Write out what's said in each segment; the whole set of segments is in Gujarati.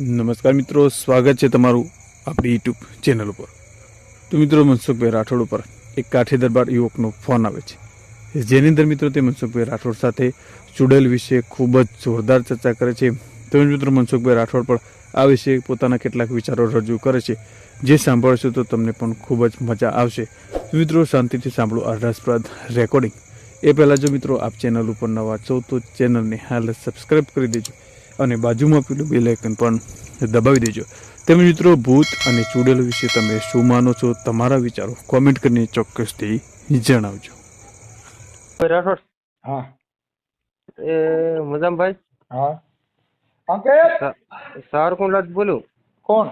નમસ્કાર મિત્રો, સ્વાગત છે તમારું આપણી યુટ્યુબ ચેનલ ઉપર. તો મિત્રો, મનસુખભાઈ રાઠોડ ઉપર એક કાઠી દરબાર યુવકનો ફોન આવે છે. જેની અંદર મિત્રો તે મનસુખભાઈ રાઠોડ સાથે ચૂડેલ વિશે ખૂબ જ જોરદાર ચર્ચા કરે છે. તો મિત્રો, મનસુખભાઈ રાઠોડ પણ આ વિશે પોતાના કેટલાક વિચારો રજૂ કરે છે. જે સાંભળશો તો તમને પણ ખૂબ જ મજા આવશે. મિત્રો, શાંતિથી સાંભળો આ રસપ્રદ રેકોર્ડિંગ એ પહેલાં જો મિત્રો, આપ ચેનલ ઉપર નવા છો તો ચેનલને હાલ સબસ્ક્રાઈબ કરી દેજો. અને બાજુમાં પેલું બેલ આઇકન પણ દબાવી દેજો. તેમજ મિત્રો ભૂત અને ચૂડેલ વિશે તમે શું માનો છો? તમારા વિચારો કોમેન્ટ કરીને ચોક્કસથી જણાવજો. રાઠોડ હા. એ મજામભાઈ હા. અંકિત! સા- સાવરકુંડલા જ બોલું? કોણ?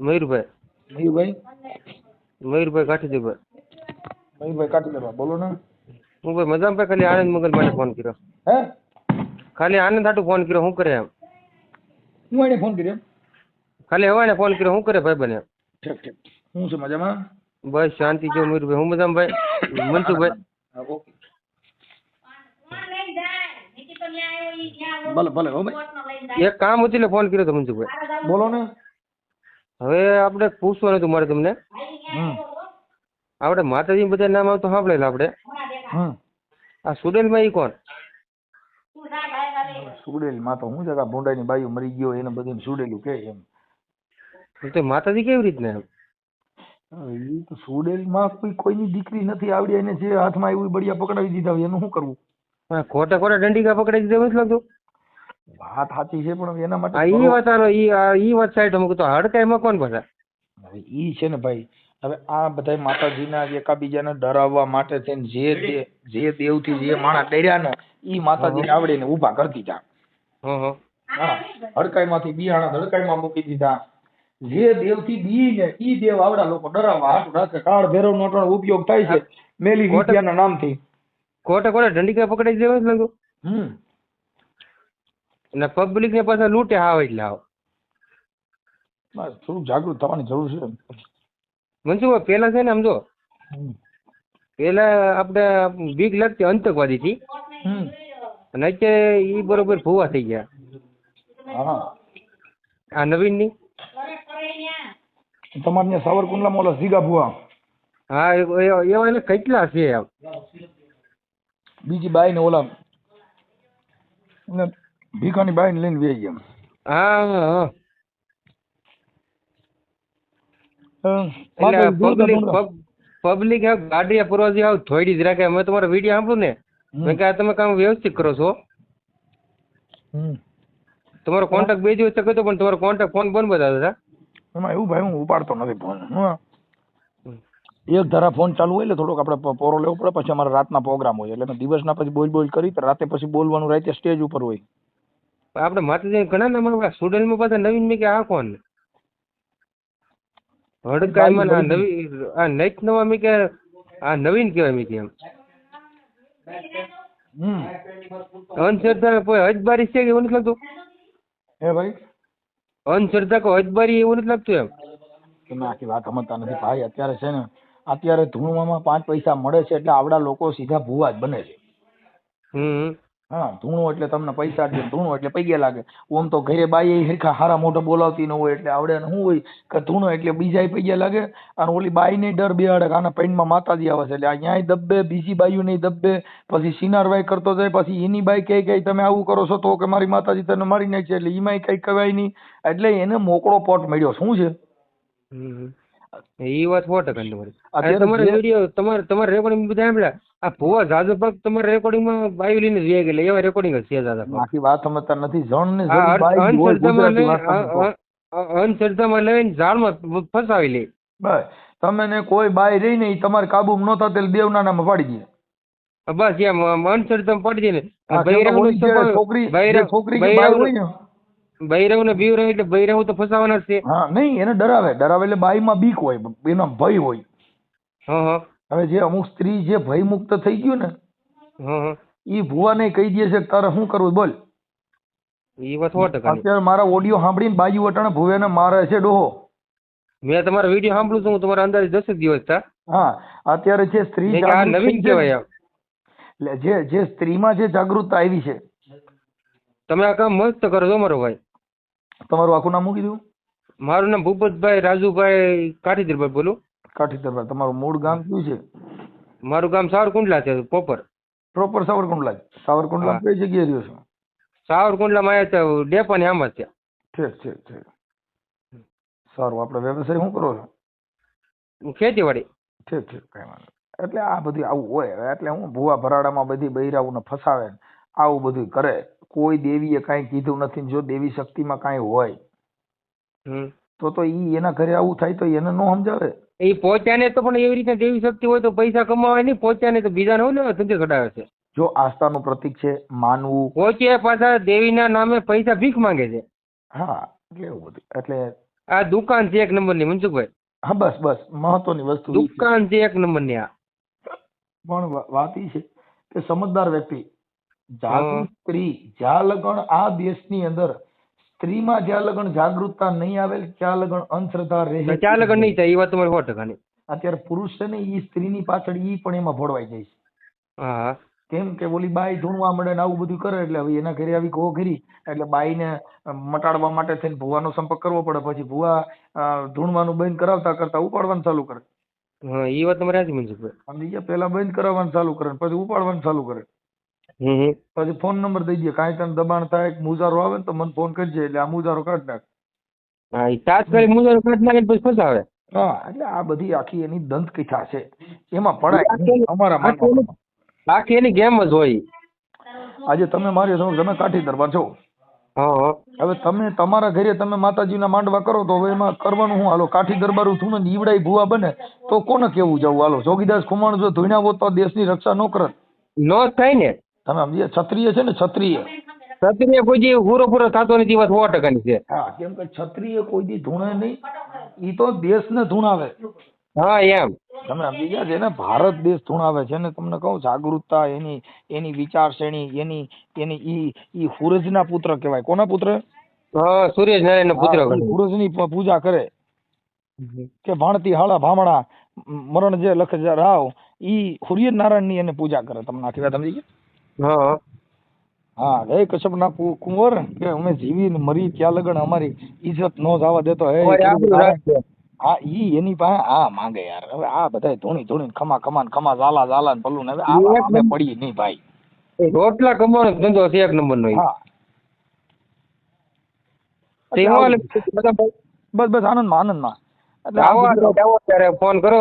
મયુરભાઈ. મયુરભાઈ? મયુરભાઈ કાઠીજીભાઈ. મયુરભાઈ કાઢી લેવા બોલો ને. હું ભાઈ મજામભાઈ ખાલી આનંદ મંગલ માટે ફોન કર્યો. હે? ખાલી આનંદ હાટું ફોન કર્યો શું કરે એમ? હું એને ફોન કર્યો ખાલી હવાને ફોન કર્યો શું કરે ભાઈ બને? ઠીક ઠીક. હું છું મજામાં? બસ શાંતિ જો મયુરભાઈ હું મજામભાઈ મનસુખભાઈ? ઓકે. ભલે ભલે હો ભાઈ. એક કામ હતું એટલે ફોન કર્યો હતો મનસુખભાઈ. બોલો ને. હવે આપણે પૂછવાનું હતું મારે તમને. હમ. આપણે માતાજી બધા નામ આવતો સાંભળેલા આપણે. હમ. આ સુડેલમાં એ કોણ? સુડેલ માતા તો હું છે કે ભૂંડાની બાયું મરી ગયો એને બધું સુડેલું કે એમ. તો માતાજી કેવી રીતના એ તો સુડેલમાં કોઈ કોઈની દીકરી નથી આવડી એને જે હાથમાં આવ્યું બળિયા પકડાવી દીધા હોય એનું શું કરવું? ખોટા ખોટા દંડિકા પકડાવી દીધા નથી લાગતું વાત સાચી છે પણ એના માટે આ ઈ વાત હાલો ઈ આ ઈ વાત સાઈડ અમુક તો હડકાઈમાં કોણ પાછા. હવે ઈ છે ને ભાઈ હવે આ બધા માતાજીના એકાબીજાને ડરાવવા માટે થઈને જે જે દેવથી જે માણસ ડર્યા ને ઈ માતાજીને આવડે ને ઊભા કરી દીધા. હડકાઈમાંથી બિયાણા હડકાઈમાં મૂકી દીધા. જે દેવથી બી ને ઈ દેવ આવડા લોકો ડરાવવા હાથ રાખે. કાળ ભેરવ નો ઉપયોગ થાય છે. મેલી વિદ્યાના નામથી. કોટે ખોટા દંડિકા પકડાઈ દેવા જ હમ. અને પબ્લિક ને પાછા લૂંટે હાવ એટલે આવ બસ થોડું જાગૃત થવાની જરૂર છે મનસુખભાઈ પેલા છે ને આમ જો હમ. પેલા આપણે બીક લાગતી આતંકવાદી થી અને અત્યારે ઈ બરોબર ભૂવા થઈ ગયા હા આ નવીનની તમારે ત્યાં સાવરકુંડલા મોલા સીગા ભૂવા હા એવા એને કેટલા છે આમ બીજી બાઈ ને ઓલા ભીખાની બાઈ ને લઈને વે ગયા હા હા. એટલે પબ્લિક. પબ્લિક ગાડીયા પરવાજી હાવ થોડી જ રાખે મેં તમારો વીડિયો સાંભળ્યું ને. મેં કહ્યું તમે કામ વ્યવસ્થિત કરો છો. તમારો કોન્ટેક્ટ બે દિવસ થયો પણ તમારો કોન્ટેક્ટ ફોન બંધ બતાવતા હતા એમાં એવું ભાઈ હું ઉપાડતો નથી ફોન એક ધારા ફોન ચાલુ હોય એટલે થોડોક આપણે પોરો લેવો પડે પછી અમારા રાતના પ્રોગ્રામ હોય એટલે દિવસના પછી બોલ બોલ કરી રાતે પછી બોલવાનું રાતે સ્ટેજ ઉપર હોય. આપણે માતાજી ઘણા આપણા સ્ટુડન્ટમાં પાછા નવીન મેં કે આ કોણ હડકાઈમાં આ નવી આ નેક્સ્ટ નવા મેં કે આ નવીન કહેવાય મેં કે એમ. અંધશ્રદ્ધા કોઈ હજબારી છે કે એવું નથી લાગતું? હે ભાઈ? અંધશ્રદ્ધા કોઈ હજબારી એવું નથી લાગતું એમ? તમે આખી વાત સમજતા નથી. ભાઈ અત્યારે છે ને અત્યારે ધૂણવામાં પાંચ પૈસા મળે છે એટલે આવડા લોકો સીધા ભૂવા જ બને છે. હમ. હા, ધૂણો એટલે તમને પૈસા દે ધૂણો એટલે પૈયા લાગે. ઓમ તો ઘરે બાઈ હરખા હારા મોઢા બોલાવતી ન હોય એટલે આવડે ને શું હોય કે ધૂણો એટલે બીજા પૈયા લાગે અને ઓલી બાઈ ને ડર બેહાડે કે આના પૈનમાં માતાજી આવે છે. એટલે અહીંયાય દબ્બે બીજી બાઈઓ નહીં દબ્બે પછી સિનારવાઈ કરતો જાય, પછી એની બાઈ કહે કે તમે આવું કરો છો તો કે મારી માતાજી તને મારી નાખશે. એટલે એમાંય કઈ કહેવાય નહીં. એટલે એને મોકળો પોટ મળ્યો. શું છે. એ વાત સો ટકા તમારી. અને વીડિયો તમારે તમારે રેકોર્ડિંગ બધા સાંભળ્યા? આ ભુવા જાજો ભાગ તમારા રેકોર્ડિંગમાં બાયું લઈને જ ગયેલા એવા રેકોર્ડિંગ જ છે જાજા ભાગ આખી વાત સમજતા નથી. જણ ને અંધશ્રદ્ધામાં લઈને ઝાડમાં ફસાવી લે. બસ તમે ને કોઈ બાઈ રહી ને ઈ તમારે કાબુમાં ન થતા એટલે દેવના નામે પાડી દે. બસ એમ આમ અંધશ્રદ્ધામાં પડી જાય ને. છોકરી છોકરી બાઈ ને બીવરાવ એટલે બૈરવ તો ફસાવાના જ છે. હા નહીં એને ડરાવે. ડરાવે એટલે બાઈમાં બીક હોય એનો ભય હોય. હા હા. હવે જે અમુક સ્ત્રી જે ભય મુક્ત થઈ ગયું ને હા હા. ઈ ભુવાને કહી દે છે તારે શું કરવું બોલ. એ વાત સો ટકાની. અત્યારે મારા ઓડિયો સાંભળીને બાજુ અટાણે ભુવેને મારે છે ડોહો. મેં તમારો વીડિયો સાંભળું છું તમારા અંદાજે દસ જ દિવસ થયા. હા અત્યારે જે સ્ત્રી નવીન કહેવાય એટલે જે જે સ્ત્રીમાં જે જાગૃતતા આવી છે. તમે આ કામ મસ્ત કરો છો મારો ભાઈ. તમારું આખું નામ મૂકી દઉં? મારું નામ ભૂપતભાઈ રાજુભાઈ કાઠીદરભાઈ બોલું. કાઠીદરબાર તમારું મૂળ ગામ કયું છે? મારું ગામ સાવરકુંડલા છે પ્રોપર પ્રોપર સાવરકુંડલા સાવરકુંડલા કઈ જગ્યાએ રહ્યો છો? સાવરકુંડલામાં આવ્યા છે ડેપાની આમ જ છે. ઠીક ઠીક ઠીક. સારું આપણે વ્યવસાય શું કરો છો? ખેતીવાડી. ઠીક ઠીક કઈ વાંધો એટલે આ બધું આવું હોય એટલે હું ભૂવા ભરાડામાં બધી બૈરાઓને ફસાવે ને આવું બધું કરે. કોઈ દેવીએ કાંઈ કીધું નથી જો દેવી શક્તિમાં કાંઈ હોય તો તો ઈ એના ઘરે આવું થાય તો એને નો સમજાવે. એ પહોંચ્યા તો પણ એવી રીતે દેવી શક્તિ હોય તો પૈસા કમાવે નહીં પહોંચ્યા તો બીજાને હોય ને ધંધે ચડાવે છે. જો આસ્થાનું પ્રતીક છે માનવું. પોચે પાછા દેવીના નામે પૈસા ભીખ માંગે છે. હા એટલે એવું બધું. એટલે આ દુકાન છે એક નંબરની મનસુખભાઈ. હા બસ બસ. મહત્વની વસ્તુ દુકાન છે એક નંબરની આ. પણ વાત ઈ છે કે સમજદાર વ્યક્તિ જાગૃત સ્ત્રી જ્યાં લગન આ દેશની અંદર સ્ત્રીમાં જ્યાં લગન જાગૃતતા નહીં આવેલ ત્યાં લગન અંધશ્રદ્ધા રહે ત્યાં લગણ નહીં થાય એ વાત તમારે સો ટકાની. અત્યારે પુરુષ છે ને એ સ્ત્રીની પાછળ ઈ પણ એમાં ભોળવાઈ જાય છે. હા. કેમ કે ઓલી બાઈ ધૂણવા મળે ને આવું બધું કરે એટલે હવે એના ઘરે આવી ઘો કરી એટલે બાઈને મટાડવા માટે થઈને ભુવાનો સંપર્ક કરવો પડે પછી ભુવા ધૂણવાનું બંધ કરાવતા કરતા ઉપાડવાનું ચાલુ કરે. હા એ વાત તમારે સાચી મનસુખભાઈ. સમજી ગયા? પેલા બંધ કરાવવાનું ચાલુ કરે પછી ઉપાડવાનું ચાલુ કરે. પછી ફોન નંબર દઈ દે કાંઈ તને દબાણ થાય મુજારો આવે ને તો મને ફોન કરજે એટલે આ મુજારો કાઢ નાખ. હા એ તાત્કાલિક મુજબ કાઢી નાખે પછી ફસાવે. હા એટલે આ બધી આખી એની દંત કથા છે. એમાં પડાય અમારા આખી એની ગેમ જ હોય. આજે તમે મારી તમે કાઠી દરબાર છો. હવે તમે તમારા ઘરે તમે માતાજીના માંડવા કરો તો હવે એમાં કરવાનું હું હાલો કાઠી દરબારું થયું ને ઈવડાઈ ભૂવા બને તો કોને કેવું જવું? હાલો જોગીદાસ ખુમાણ જો ધોઈના હોત તો દેશની રક્ષા ન કરત. નો થાય ને. તમે સમજી ક્ષત્રિય છે ને ક્ષત્રિય. ક્ષત્રિય કોઈ દી પૂરો પૂરો થતો નથી વાત સો ટકાની છે. હા કેમ કે ક્ષત્રિય કોઈ દી ધૂણે નહીં એ તો દેશને ધૂણાવે. હા એમ. તમે સમજી ગયા છે ને ભારત દેશ ધૂણાવે છે ને તમને કહું જાગૃતતા એની એની વિચારશ્રેણી એની એની ઈ ઈ સૂરજના પુત્ર કહેવાય. કોના પુત્ર? હા સૂર્ય નારાયણ પુત્ર. સૂરજની પૂજા કરે. કે ભાણતી હાળા ભામણા મરણ જે લખ રાવ ઈ સૂર્યનારાયણની એને પૂજા કરે તમને આખી વાત સમજી ગયા? હા. હા હે કશ્યપના કુંવર કે અમે જીવીને મરી ત્યાં લગન અમારી ઇજ્જત નો જવા દેતો હે. હા ઈ એની પાસે આ માંગે યાર. હવે આ બધાય ધોણી ધોણી ખમા ખમા ને ખમા ઝાલા ઝાલા ને પલ્લું ને હવે આ અમે પડી નહીં ભાઈ. રોટલા કમાવાનો ધંધો છે એક નંબર નો હા. બસ બસ આનંદમાં આનંદમાં. એટલે આવો ત્યારે ફોન કરો.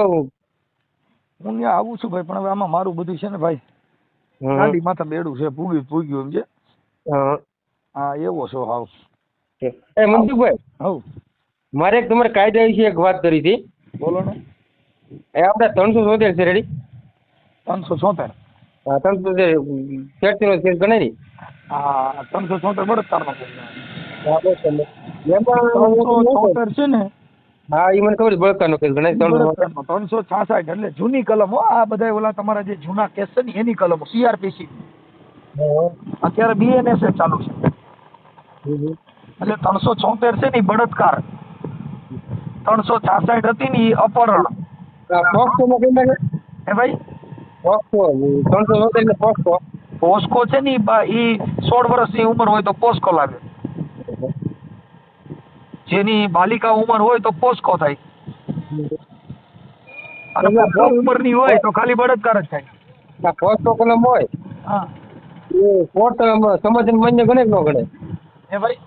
હું આવું છું ભાઈ પણ હવે આમાં મારું બધું છે ને ભાઈ. ગાડી માથે બેડું છે પૂગ્યું પૂગ્યું એમ છે. હા. એવો છો હાવ. એ મનસુખભાઈ હવ. મારે એક તમારે કાયદા વિશે એક વાત કરી હતી. બોલો ને. એ આપણે ત્રણસો સોતેર છે રેડી ત્રણસો છોતેર હા ત્રણસો સોતેર શેરતીનો કેસ ગણાય ને હા ત્રણસો છોતેર બળાત્કારનો કેસ. એમાં ત્રણસો છોતેર છે ને હા એ મને ખબર બળકાનો કેસ ગણાય ત્રણસો બળાત્કારનો ત્રણસો છાસઠ એટલે જૂની કલમ હો આ બધા ઓલા તમારા જે જૂના કેસ છે ને એની કલમ સીઆરપીસી અત્યારે બીએનએસ ચાલુ છે. એટલે ત્રણસો છોતેર છે ને બળાત્કાર. ત્રણસો છાસઠ હતી ને ઈ અપહરણ. કઈ ભાઈ? ત્રણસો સોતેર પોસ્કો પોસ્કો છે ને એ સોળ વર્ષની ઉંમર હોય તો પોસ્કો લાગે. જેની બાલિકા ઉંમર હોય તો પોસ્કો થાય. અને પુખ્ત ઉંમરની હોય તો ખાલી બળાત્કાર જ થાય. પોક્સો કલમ હોય હા. એ કોર્ટ સમાધાન માન્ય ગણે ન ગણે? એ ભાઈ?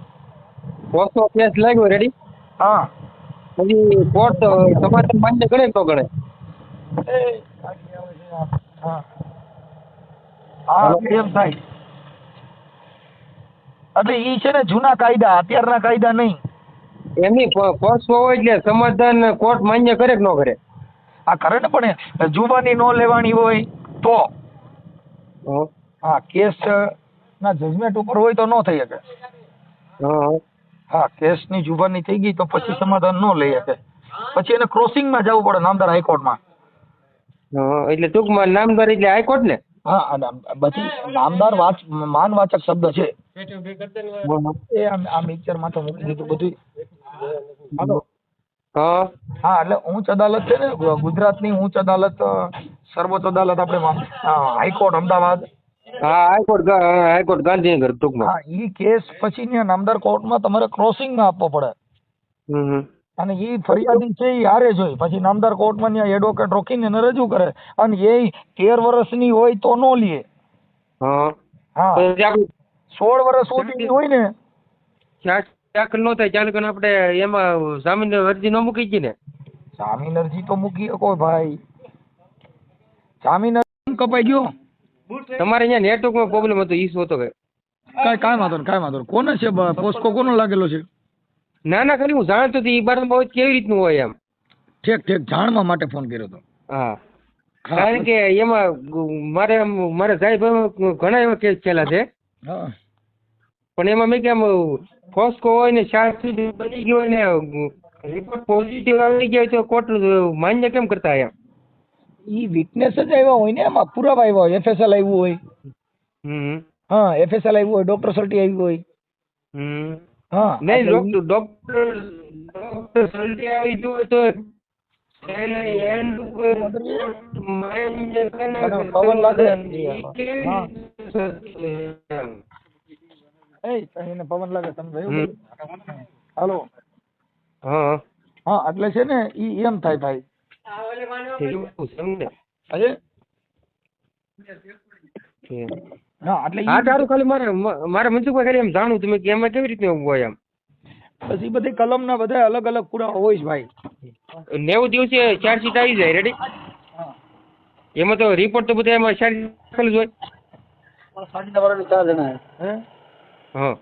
પોક્સો કેસ લાગ્યો રેડી હા. પછી કોર્ટ સમાધાન માન્ય ગણે ન ગણે? એ. હા. હા એમ થાય. એટલે ઈ છે ને જૂના કાયદા અત્યારના કાયદા નહીં. એમની પોક્સો હોય એટલે સમાધાન કોર્ટ માન્ય કરે કે ન કરે? આ કરે ને પણ જુબાની નો લેવાની હોય તો. હા. કેસ ના જજમેન્ટ ઉપર હોય તો ન થઈ શકે. હં. કેસની જુબાની થઈ ગઈ તો પછી સમાધાન ન લઈ શકે. પછી એને ક્રોસિંગમાં જવું પડે નામદાર હાઈકોર્ટમાં. માં એટલે ટૂંકમાં નામદાર એટલે હાઈકોર્ટ ને હા બધી નામદાર વાચ માનવાચક શબ્દ છે. એ આ આ મિક્સરમાં તો મૂકી દીધું બધું. હા. એટલે ઉચ્ચ અદાલત છે ને ગુજરાતની ઉચ્ચ અદાલત સર્વોચ્ચ અદાલત આપણે હાઈકોર્ટ અમદાવાદ. હા હાઈકોર્ટ હાઈકોર્ટ ગાંધીનગર ટૂંકમાં. હા ઈ કેસ પછી ને નામદાર કોર્ટમાં તમારે ક્રોસિંગમાં આપવો પડે. અને ઈ ફરિયાદી છે એ હારે જ હોય. પછી નામદાર કોર્ટમાં ત્યાં એડવોકેટ રોકીને એને રજૂ કરે. અને એ તેર વર્ષની હોય તો નો લે. હા. હા. સોળ વર્ષ સુધીની હોય ને. દાખલ ન થાય ચાલુ કરીને આપણે એમાં જામીન અરજી ન મૂકી જ ને. જામીન અરજી તો મૂકી શકો ભાઈ. જામીન કપાઈ ગયો? તમારે અહીંયા નેટવર્કમાં પ્રોબ્લેમ હતો ઈસુ હતો કે? કાંઈ કાંઈ વાંધો નહીં કાંઈ વાંધો નહીં. કોને છે પોસ્કો કોનો લાગેલો છે? ના ના ખાલી હું જાણતો હતી એ બારમાં હોય કેવી રીતનું હોય એમ. ઠેક ઠેક જાણવા માટે ફોન કર્યો હતો. હા. કારણ કે એમાં મારે મારે સાહેબ ઘણા એવા કેસ થયેલા છે. હા. પણ એમાં મેં કેમ ફોસ્કો હોય ને શાસ્ત્રી બની ગયો હોય ને રિપોર્ટ પોઝિટિવ આવી ગયો તો કોર્ટ માન્ય કેમ કરતા એમ ઈ વિટનેસ જ આવ્યા હોય ને એમાં પુરાવા આવ્યા હોય એફએસએલ આવ્યું હોય. હમ. હા એફએસએલ આવ્યું હોય ડોક્ટર સર્ટી આવ્યું હોય. હમ. હા નહીં ડોક્ટર ડોક્ટર ડોક્ટર સલ્ટી આવી તો માન્ય કરીને અને પવન લાગે. ઈ કેવી હા. રીતે એમ? ઈ, એ એને પવન લાગે તમે હમ. હાલો. હા. હા એટલે છે ને ઈ એમ થાય ભાઈ. ને? હા એટલે હા તારું ખાલી મારે મારે મનસુખભાઈ ખાલી એમ જાણવું તમે કે એમાં કેવી રીતે હોય એમ. પછી બધી કલમના બધા અલગ અલગ પુરાવા હોય છે ભાઈ. નેવું દિવસે ચાર્જશીટ આવી જાય રેડી એમાં તો રિપોર્ટ તો બધા એમાં ચાર્જ જ હોય. સાડી ચાર જણા હે? હા.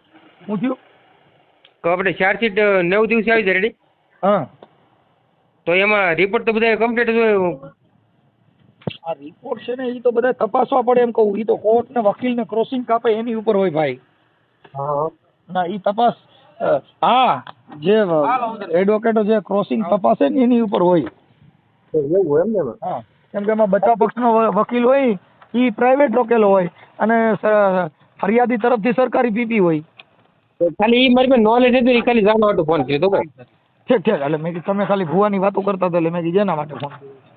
હું થયું? તો આપણે ચાર્જશીટ નવ દિવસે આવી જાય રેડી હા. તો એમાં રિપોર્ટ તો બધા કમ્પ્લીટ આ રિપોર્ટ છે ને એ તો બધા તપાસવા પડે એમ કહું. એ તો કોર્ટ ને વકીલ ને ક્રોસિંગ કાપે એની ઉપર હોય ભાઈ. ના એ તપાસ હા જે એડવોકેટો જે ક્રોસિંગ તપાસે ને એની ઉપર હોય. એવું હોય એમ ને હા. કેમ કે એમાં બચાવ પક્ષનો વકીલ હોય એ પ્રાઇવેટ રોકેલો હોય. અને ફરિયાદી તરફથી સરકારી પીપી હોય. ખાલી એ મારી પાસે નોલેજ હતી એ ખાલી જાણવા માટે ફોન કર્યો તો ઠીક ઠીક એટલે મેં કીધું તમે ખાલી ભુવાની વાતો કરતા હતા એટલે મેં કીધું એના માટે ફોન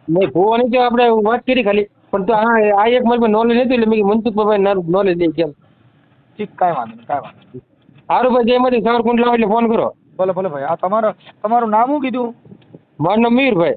નહીં ભુવાની તો આપણે વાત કરી ખાલી પણ તો આ આ એક મારી નોલેજ હતી એટલે મેં મનસુખભાઈ નોલેજ દે કેમ. ઠીક કાંઈ વાંધો નહીં કાંઈ વાંધો. સારું ભાઈ જેમાંથી સવાર કુંડ એટલે ફોન કરો. ભલે ભલે ભાઈ આ તમારો તમારું નામ શું કીધું? મારું નામ મીરભાઈ.